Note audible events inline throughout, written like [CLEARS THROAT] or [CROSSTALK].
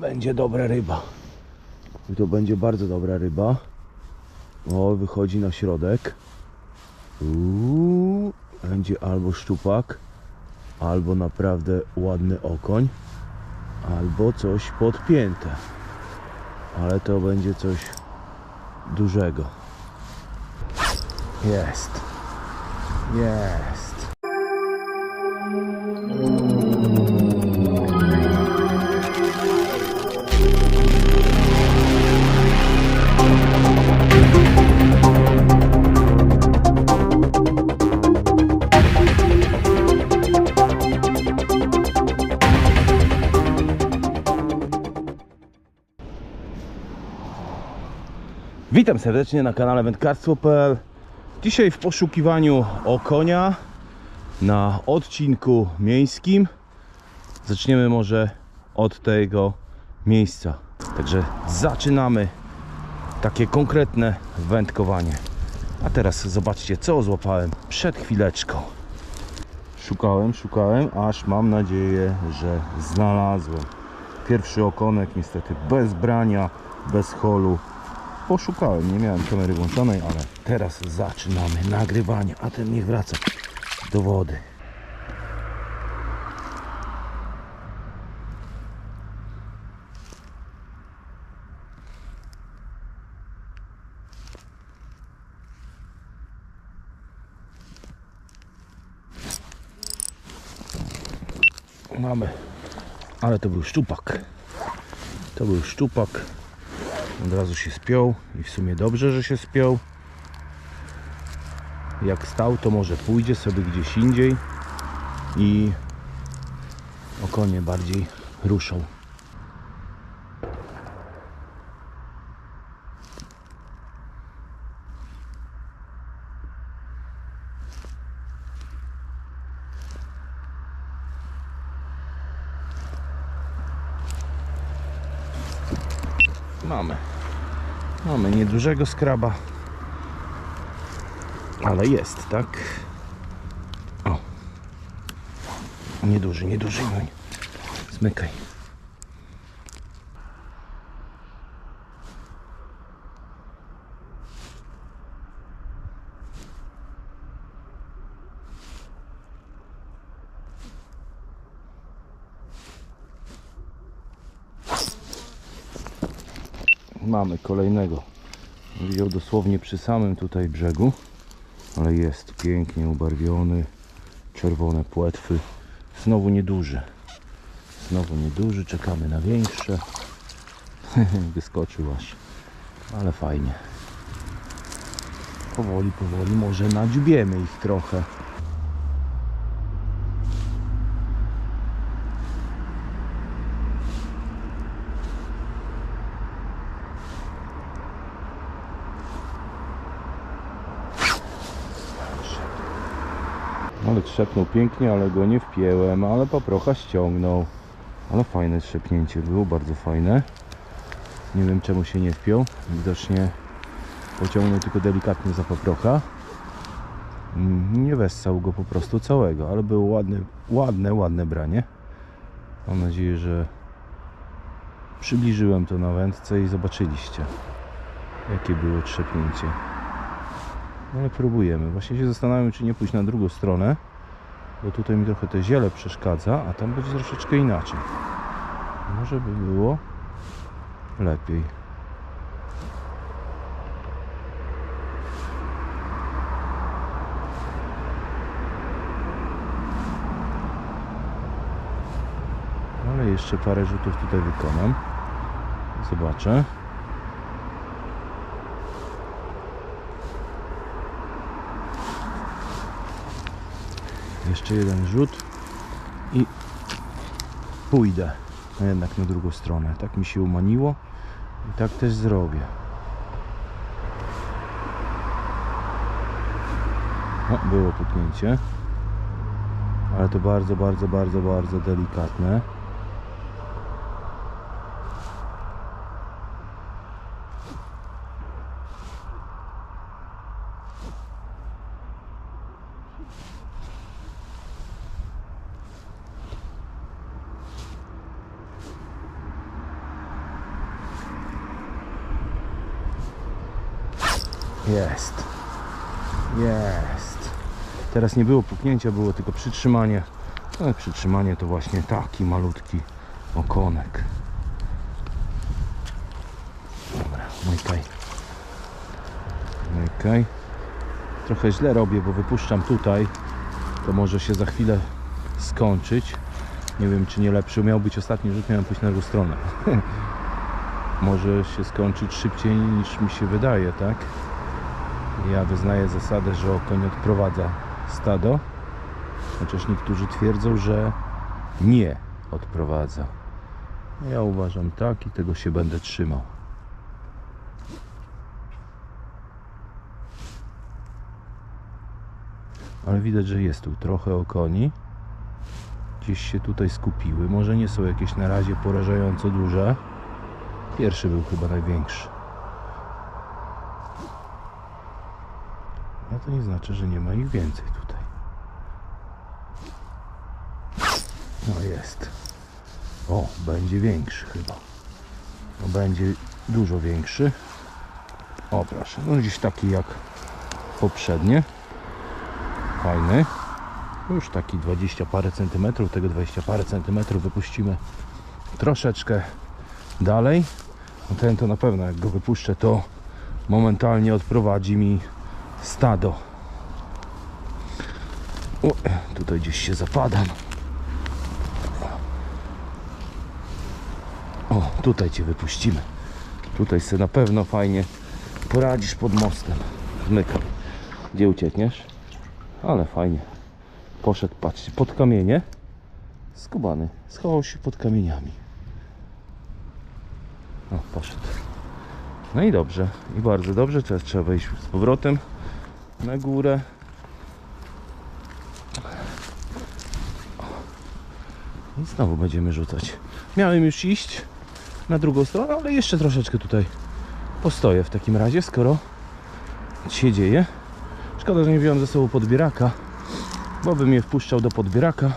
będzie dobra ryba. I to będzie bardzo dobra ryba. O, wychodzi na środek. Uuu, będzie albo szczupak, albo naprawdę ładny okoń, albo coś podpięte. Ale to będzie coś dużego. Jest. Jest. Witam serdecznie na kanale wędkarstwo.pl Dzisiaj w poszukiwaniu okonia na odcinku miejskim. Zaczniemy może od tego miejsca. Także zaczynamy takie konkretne wędkowanie. A teraz zobaczcie co złapałem przed chwileczką. Szukałem, szukałem, aż mam nadzieję, że znalazłem. Pierwszy okonek niestety bez brania, bez holu. Poszukałem, nie miałem kamery włączonej, ale teraz zaczynamy nagrywanie, a ten niech wraca do wody. Mamy, ale to był szczupak. To był szczupak. Od razu się spiął i w sumie dobrze, że się spiął. Jak stał, to może pójdzie sobie gdzieś indziej i okonie bardziej ruszą. Mamy. Niedużego skraba. Ale jest, tak? O. Nieduży, nieduży. Juń. Zmykaj. Mamy kolejnego. Wziął dosłownie przy samym tutaj brzegu, ale jest pięknie ubarwiony. Czerwone płetwy. Znowu nieduży. Znowu nieduży. Czekamy na większe. [LAUGHS] Wyskoczył aż. Ale fajnie. Powoli, powoli może nadziubiemy ich trochę. Trzepnął pięknie, ale go nie wpięłem, ale paprocha ściągnął. Ale fajne trzepnięcie było, bardzo fajne. Nie wiem czemu się nie wpiął. Widocznie pociągnął tylko delikatnie za paprocha. Mm, Nie wessał go po prostu całego, ale było ładne, ładne, ładne branie. Mam nadzieję, że przybliżyłem to na wędce i zobaczyliście jakie było trzepnięcie. Ale próbujemy. Właśnie się zastanawiam, czy nie pójść na drugą stronę, bo tutaj mi trochę te ziele przeszkadza, a tam będzie troszeczkę inaczej. Może by było lepiej. Ale jeszcze parę rzutów tutaj wykonam. Zobaczę. Jeszcze jeden rzut i pójdę no jednak na drugą stronę. Tak mi się umaniło i tak też zrobię. O, było puknięcie. Ale to bardzo, bardzo, bardzo, bardzo delikatne. Jest. Jest. Teraz nie było puknięcia, było tylko przytrzymanie. Ale przytrzymanie to właśnie taki malutki okonek. Dobra, mykaj. Mykaj. Trochę źle robię, bo wypuszczam tutaj. To może się za chwilę skończyć. Nie wiem, czy nie lepszy. Miał być ostatni rzut, miałem pójść na drugą stronę. [LAUGHS] może się skończyć szybciej niż mi się wydaje, tak? Ja wyznaję zasadę, że okoń odprowadza stado, chociaż niektórzy twierdzą, że nie odprowadza. Ja uważam tak i tego się będę trzymał. Ale widać, że jest tu trochę okoni. Gdzieś się tutaj skupiły. Może nie są jakieś na razie porażająco duże. Pierwszy był chyba największy. To nie znaczy, że nie ma ich więcej tutaj. No jest. O, będzie większy chyba. No będzie dużo większy. O proszę, no gdzieś taki jak poprzednie. Fajny. Już taki 20 parę centymetrów, tego 20 parę centymetrów wypuścimy troszeczkę dalej. No ten to na pewno jak go wypuszczę to momentalnie odprowadzi mi stado. O, tutaj gdzieś się zapadam. O, tutaj Cię wypuścimy. Tutaj sobie na pewno fajnie poradzisz pod mostem. Zmykam. Gdzie uciekniesz? Ale fajnie. Poszedł, patrzcie, pod kamienie. Skubany. Schował się pod kamieniami. O, poszedł. No i dobrze. I bardzo dobrze. Teraz trzeba wejść z powrotem na górę. I znowu będziemy rzucać. Miałem już iść na drugą stronę, ale jeszcze troszeczkę tutaj postoję w takim razie, skoro się dzieje. Szkoda, że nie wziąłem ze sobą podbieraka, bo bym je wpuszczał do podbieraka,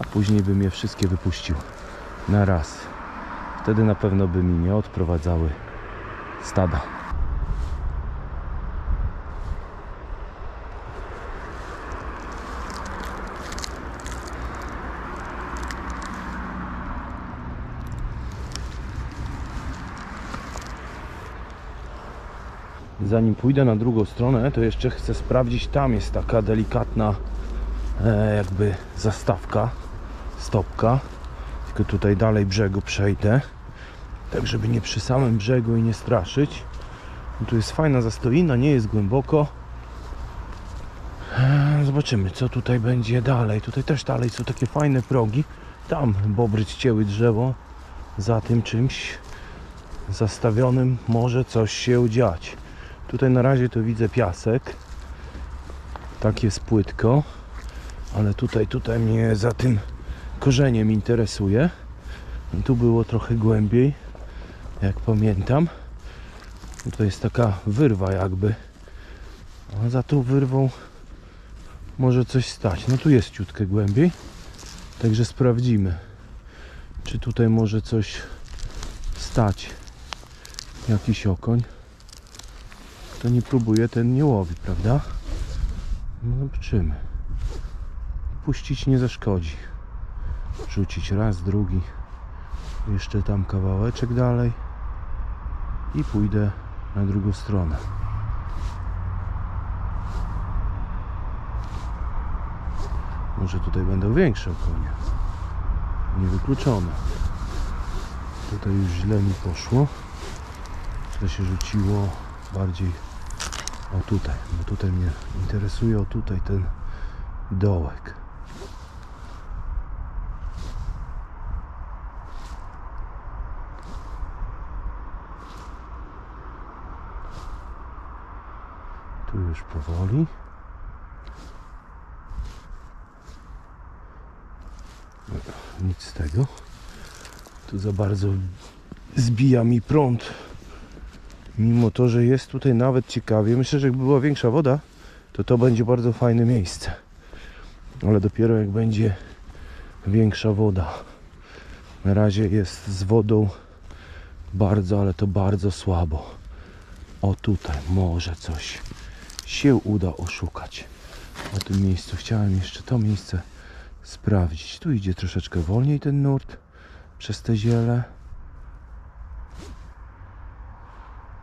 a później bym je wszystkie wypuścił na raz. Wtedy na pewno by mi nie odprowadzały stada. Zanim pójdę na drugą stronę, to jeszcze chcę sprawdzić. Tam jest taka delikatna, e, jakby zastawka, stopka. Tylko tutaj dalej brzegu przejdę, tak żeby nie przy samym brzegu i nie straszyć. No tu jest fajna zastoina, nie jest głęboko. E, Zobaczymy, co tutaj będzie dalej. Tutaj też dalej są takie fajne progi. Tam bobry cięły drzewo. Za tym czymś zastawionym może coś się dziać. Tutaj na razie to widzę piasek. Tak jest płytko. Ale tutaj, tutaj mnie za tym korzeniem interesuje. Tu było trochę głębiej, jak pamiętam. To jest taka wyrwa jakby. A za tą wyrwą może coś stać. No tu jest ciutkę głębiej. Także sprawdzimy, czy tutaj może coś stać. Jakiś okoń to nie próbuje, ten nie łowi, prawda? No zobaczymy. Puścić nie zaszkodzi. Rzucić raz, drugi. Jeszcze tam kawałeczek dalej. I pójdę na drugą stronę. Może tutaj będą większe okonie. Niewykluczone. Tutaj już źle mi poszło. To się rzuciło bardziej o tutaj, bo tutaj mnie interesuje o tutaj ten dołek. Tu już powoli. Nic z tego. Tu za bardzo zbija mi prąd Mimo to, że jest tutaj nawet ciekawie. Myślę, że jakby była większa woda, to to będzie bardzo fajne miejsce. Ale dopiero jak będzie większa woda. Na razie jest z wodą bardzo, ale to bardzo słabo. O tutaj może coś się uda oszukać. Na tym miejscu chciałem jeszcze to miejsce sprawdzić. Tu idzie troszeczkę wolniej ten nurt przez te ziele.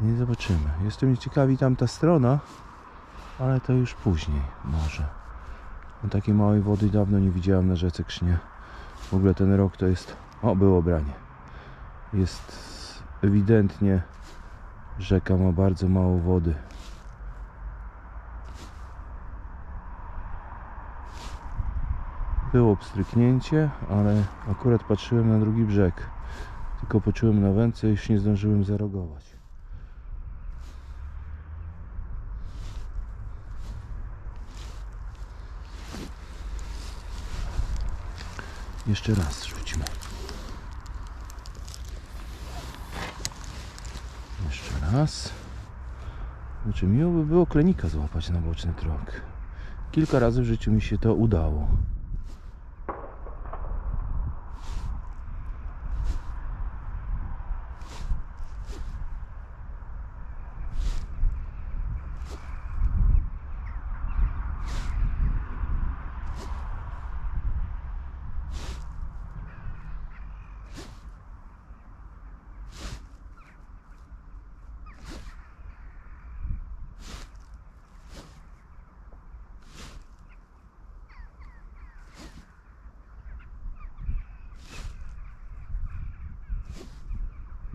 Nie zobaczymy. Jestem ciekawi tamta strona, ale to już później może. No, takiej małej wody dawno nie widziałem na rzece Krznie. W ogóle ten rok to jest... O, było branie. Jest ewidentnie rzeka ma bardzo mało wody. Było pstryknięcie, ale akurat patrzyłem na drugi brzeg. Tylko poczułem na wędce już nie zdążyłem zareagować. Jeszcze raz rzućmy. Jeszcze raz. Znaczy miło by było klenika złapać na boczny trąg. Kilka razy w życiu mi się to udało.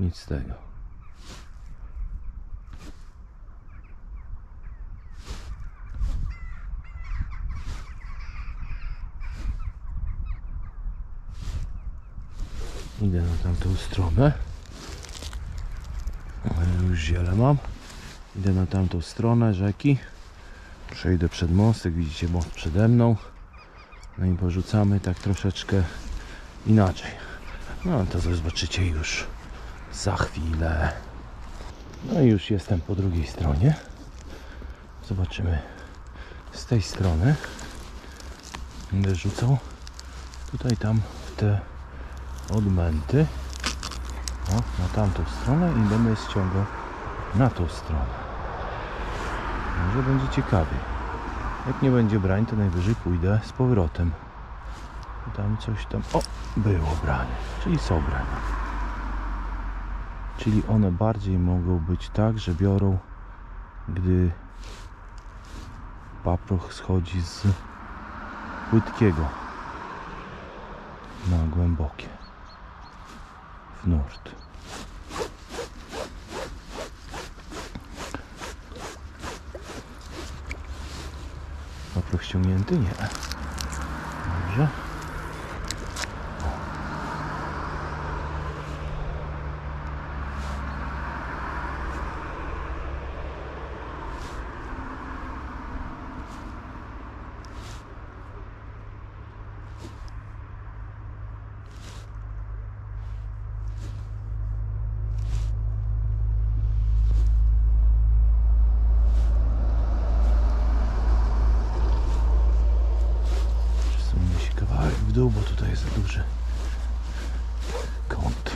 Nic z tego. Idę na tamtą stronę. Już ziele mam. Idę na tamtą stronę rzeki. Przejdę przed mostek. Widzicie most przede mną. No i porzucamy tak troszeczkę inaczej. No to zobaczycie już za chwilę. No i już jestem po drugiej stronie. Zobaczymy z tej strony. Będę rzucał tutaj tam w te odmęty. O, na tamtą stronę i będę ściągał na tą stronę. Może będzie ciekawie. Jak nie będzie brań, to najwyżej pójdę z powrotem. Tam coś tam. O, było branie. Czyli są brania. Czyli one bardziej mogą być tak, że biorą, gdy paproch schodzi z płytkiego na głębokie w nurt. Paproch ściągnięty? Nie. Dobrze. Przesunie się kawałek w dół, bo tutaj jest duży kąt.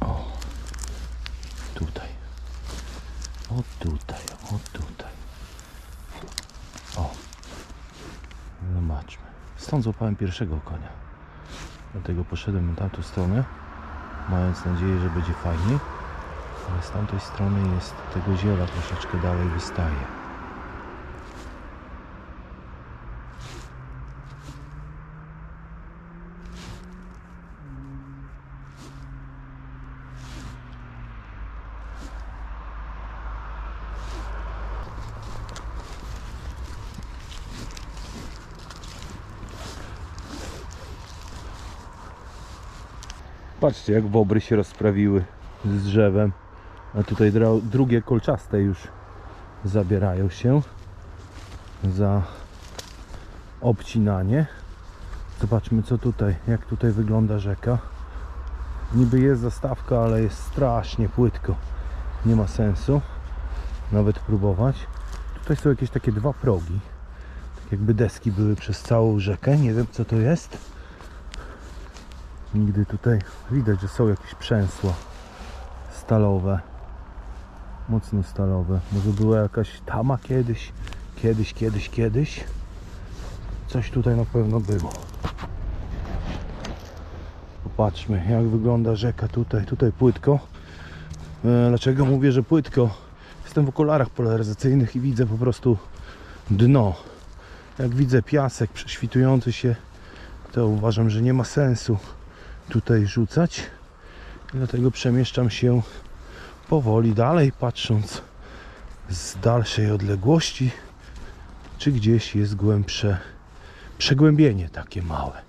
O, tutaj. O tutaj, o tutaj. O, zobaczmy. Stąd złapałem pierwszego konia. Dlatego poszedłem na tamtą stronę, mając nadzieję, że będzie fajniej. Ale z tamtej strony jest tego ziela troszeczkę dalej wystaje. Patrzcie jak bobry się rozprawiły z drzewem. A tutaj drugie kolczaste już zabierają się za obcinanie. Zobaczmy co tutaj, jak tutaj wygląda rzeka. Niby jest zastawka, ale jest strasznie płytko. Nie ma sensu nawet próbować. Tutaj są jakieś takie dwa progi. Tak jakby deski były przez całą rzekę. Nie wiem co to jest. Nigdy tutaj widać, że są jakieś przęsła stalowe. Mocno stalowe. Może była jakaś tama kiedyś. Kiedyś, kiedyś, kiedyś. Coś tutaj na pewno było. Popatrzmy jak wygląda rzeka tutaj. Tutaj płytko. E, Dlaczego mówię, że płytko? Jestem w okularach polaryzacyjnych i widzę po prostu dno. Jak widzę piasek prześwitujący się, to uważam, że nie ma sensu tutaj rzucać. Dlatego przemieszczam się powoli dalej, patrząc z dalszej odległości, czy gdzieś jest głębsze przegłębienie takie małe.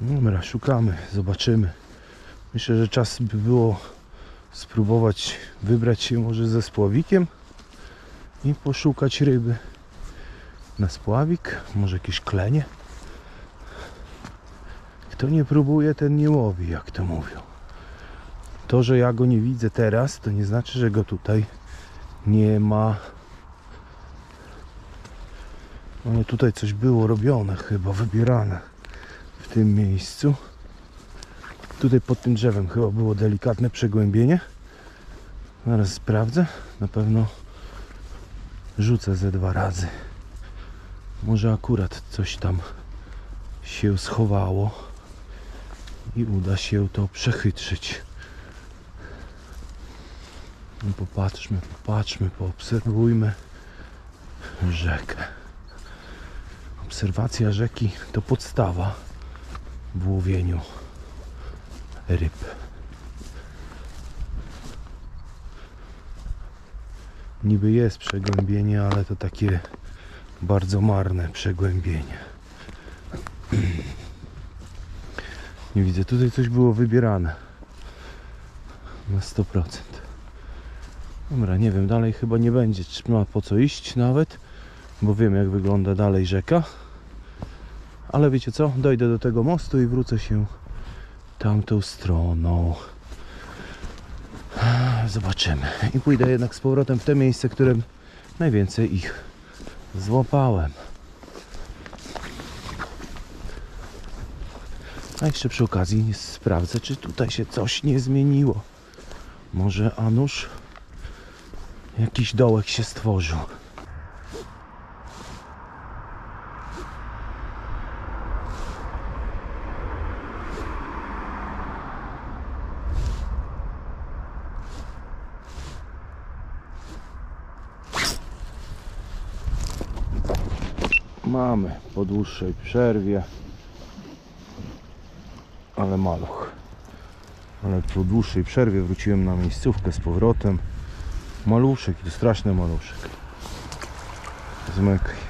Dobra, szukamy, zobaczymy. Myślę, że czas by było spróbować wybrać się może ze spławikiem i poszukać ryby na spławik, może jakieś klenie. Kto nie próbuje, ten nie łowi, jak to mówią. To, że ja go nie widzę teraz, to nie znaczy, że go tutaj nie ma. Ale tutaj coś było robione, chyba wybierane w tym miejscu. Tutaj pod tym drzewem chyba było delikatne przegłębienie. Zaraz sprawdzę. Na pewno rzucę ze dwa razy. Może akurat coś tam się schowało i uda się to przechytrzyć. No popatrzmy, popatrzmy, poobserwujmy rzekę. Obserwacja rzeki to podstawa w łowieniu ryb. Niby jest przegłębienie, ale to takie bardzo marne przegłębienie. [CLEARS THROAT] Nie widzę, tutaj coś było wybierane na 100%. Dobra, nie wiem, dalej chyba nie będzie, czy ma po co iść nawet, bo wiem jak wygląda dalej rzeka. Ale wiecie co, dojdę do tego mostu i wrócę się tamtą stroną. Zobaczymy. I pójdę jednak z powrotem w te miejsce, którym najwięcej ich złapałem. A jeszcze przy okazji sprawdzę, czy tutaj się coś nie zmieniło. Może a nuż jakiś dołek się stworzył. Mamy po dłuższej przerwie, ale maluch. Ale po dłuższej przerwie wróciłem na miejscówkę z powrotem. Maluszek, i straszny maluszek. Zmykaj.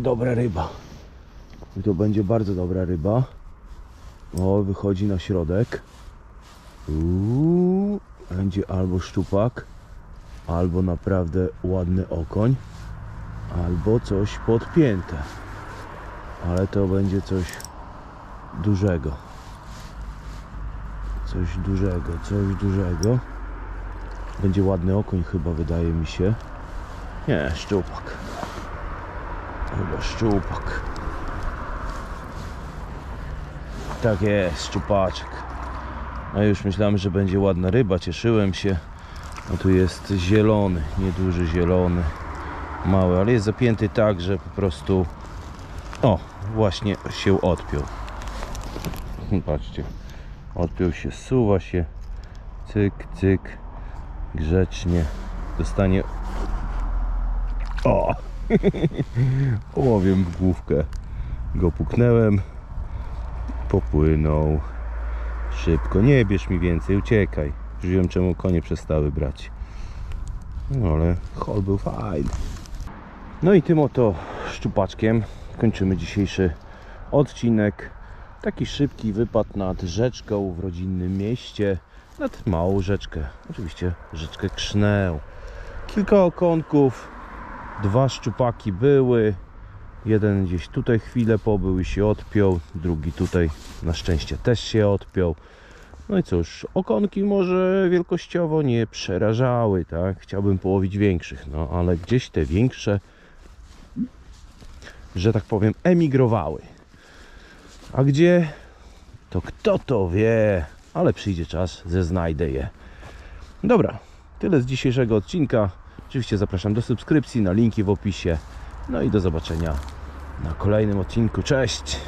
Będzie dobra ryba. I to będzie bardzo dobra ryba. O, wychodzi na środek. Uuu, będzie albo szczupak, albo naprawdę ładny okoń, albo coś podpięte. Ale to będzie coś dużego. Coś dużego, coś dużego. Będzie ładny okoń chyba, wydaje mi się. Nie, szczupak. Chyba szczupak. Tak jest, szczupaczek. A już myślałem, że będzie ładna ryba, cieszyłem się. A tu jest zielony, nieduży zielony, mały, ale jest zapięty tak, że po prostu o, właśnie się odpiął. [LAUGHS] Patrzcie, odpiął się, suwa się, cyk, cyk, grzecznie, dostanie o, [LAUGHS] łowiem w główkę, go puknęłem, popłynął szybko. Nie bierz mi więcej, uciekaj. Już wiem czemu konie przestały brać. No ale hol był fajny. No i tym oto szczupaczkiem kończymy dzisiejszy odcinek. Taki szybki wypad nad rzeczką w rodzinnym mieście. Nad małą rzeczkę. Oczywiście rzeczkę Krznę. Kilka okonków. Dwa szczupaki były. Jeden gdzieś tutaj chwilę pobył i się odpiął, drugi tutaj na szczęście też się odpiął. No i cóż, okonki może wielkościowo nie przerażały, tak? Chciałbym połowić większych, no ale gdzieś te większe, że tak powiem, emigrowały. A gdzie? To kto to wie, ale przyjdzie czas, że znajdę je. Dobra, tyle z dzisiejszego odcinka. Oczywiście zapraszam do subskrypcji, na linki w opisie. No i do zobaczenia na kolejnym odcinku. Cześć!